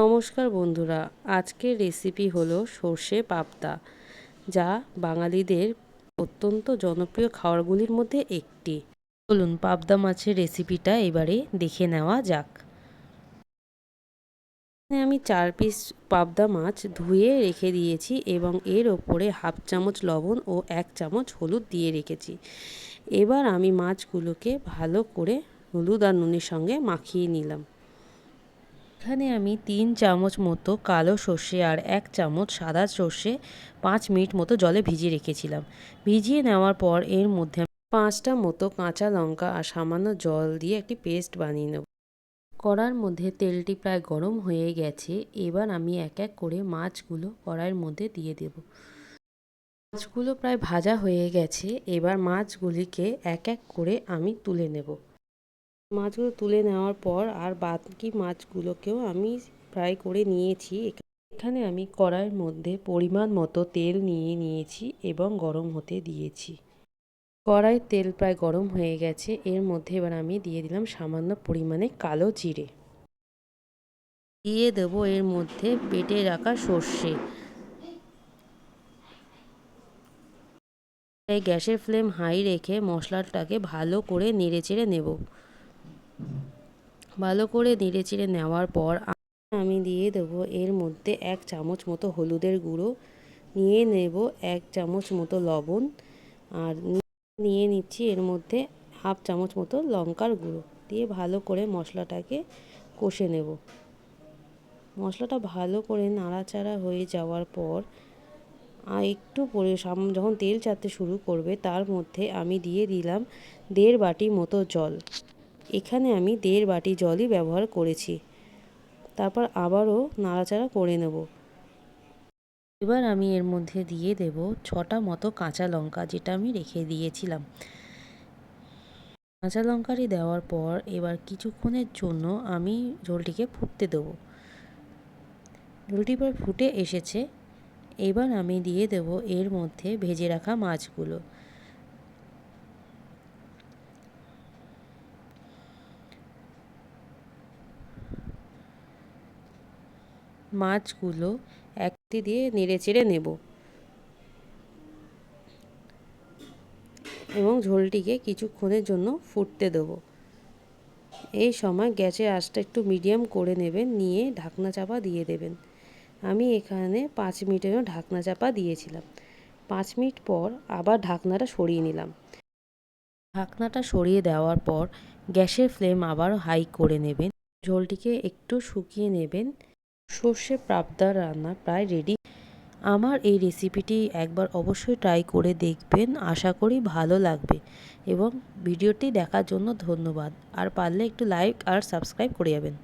নমস্কার বন্ধুরা, আজকের রেসিপি হলো সর্ষে পাবদা, যা বাঙালিদের অত্যন্ত জনপ্রিয় খাবারগুলির মধ্যে একটি। চলুন পাবদা মাছের রেসিপিটা এবারে দেখে নেওয়া যাক। আমি চার পিস পাবদা মাছ ধুয়ে রেখে দিয়েছি এবং এর ওপরে হাফ চামচ লবণ ও এক চামচ হলুদ দিয়ে রেখেছি। এবার আমি মাছগুলোকে ভালো করে হলুদ আর নুনের সঙ্গে মাখিয়ে নিলাম। এখানে আমি তিন চামচ মতো কালো সর্ষে আর এক চামচ সাদা সর্ষে পাঁচ মিনিট মতো জলে ভিজিয়ে রেখেছিলাম। ভিজিয়ে নেওয়ার পর এর মধ্যে পাঁচটা মতো কাঁচা লঙ্কা আর সামান্য জল দিয়ে একটি পেস্ট বানিয়ে নেব। কড়ার মধ্যে তেলটি প্রায় গরম হয়ে গেছে, এবার আমি এক এক করে মাছগুলো কড়াইয়ের মধ্যে দিয়ে দেব। মাছগুলো প্রায় ভাজা হয়ে গেছে, এবার মাছগুলিকে এক এক করে আমি তুলে নেব। মাছগুলো তুলে নেওয়ার পর আর বাকি মাছগুলোকেও আমি ফ্রাই করে নিয়েছি। এখানে আমি কড়াইয়ের মধ্যে পরিমাণ মতো তেল নিয়ে নিয়েছি এবং গরম হতে দিয়েছি। কড়াইয়ের তেল প্রায় গরম হয়ে গেছে। এর মধ্যে এবার আমি দিয়ে দিলাম সামান্য পরিমাণে কালো জিরে। দিয়ে দেবো এর মধ্যে পেটে রাখা সর্ষে। গ্যাসের ফ্লেম হাই রেখে মশলাটাকে ভালো করে নেড়ে চেড়ে নেব। ভালো করে নেড়ে চেড়ে নেওয়ার পর আমি দিয়ে দেবো এর মধ্যে এক চামচ মতো হলুদের গুঁড়ো। নিয়ে নেব এক চামচ মতো লবণ আর নিয়ে নিচ্ছি এর মধ্যে হাফ চামচ মতো লঙ্কার গুঁড়ো। দিয়ে ভালো করে মশলাটাকে কষে নেব। মশলাটা ভালো করে নাড়াচাড়া হয়ে যাওয়ার পর আর একটু পরে যখন তেল চাতে শুরু করবে তার মধ্যে আমি দিয়ে দিলাম দেড় বাটি মতো জল। এখানে আমি দেড় বাটি জলই ব্যবহার করেছি। তারপর আবারও নাড়াচাড়া করে নেব। এবার আমি এর মধ্যে দিয়ে দেব ছটা মতো কাঁচা লঙ্কা, যেটা আমি রেখে দিয়েছিলাম। কাঁচা লঙ্কাটি দেওয়ার পর এবার কিছুক্ষণের জন্য আমি ঝোলটিকে ফুটতে দেবো। ঝোলটি এবার ফুটে এসেছে। এবার আমি দিয়ে দেব এর মধ্যে ভেজে রাখা মাছগুলো। মাছগুলো একটি দিয়ে নেড়ে চেড়ে নেব এবং ঝোলটিকে কিছুক্ষণের জন্য ফুটতে দেবো। এই সময় গ্যাসের আঁচটা একটু মিডিয়াম করে নেবেন, নিয়ে ঢাকনা চাপা দিয়ে দেবেন। আমি এখানে পাঁচ মিনিটের জন্য ঢাকনা চাপা দিয়েছিলাম। পাঁচ মিনিট পর আবার ঢাকনাটা সরিয়ে নিলাম। ঢাকনাটা সরিয়ে দেওয়ার পর গ্যাসের ফ্লেম আবার হাই করে নেবেন। ঝোলটিকে একটু শুকিয়ে নেবেন। সর্ষে পাবদা রান্না প্রায় রেডি আমার এই রেসিপিটি একবার অবশ্যই ট্রাই করে দেখবেন, আশা করি ভালো লাগবে। এবং ভিডিওটি দেখার জন্য ধন্যবাদ। আর পারলে একটু লাইক আর সাবস্ক্রাইব করে যাবেন।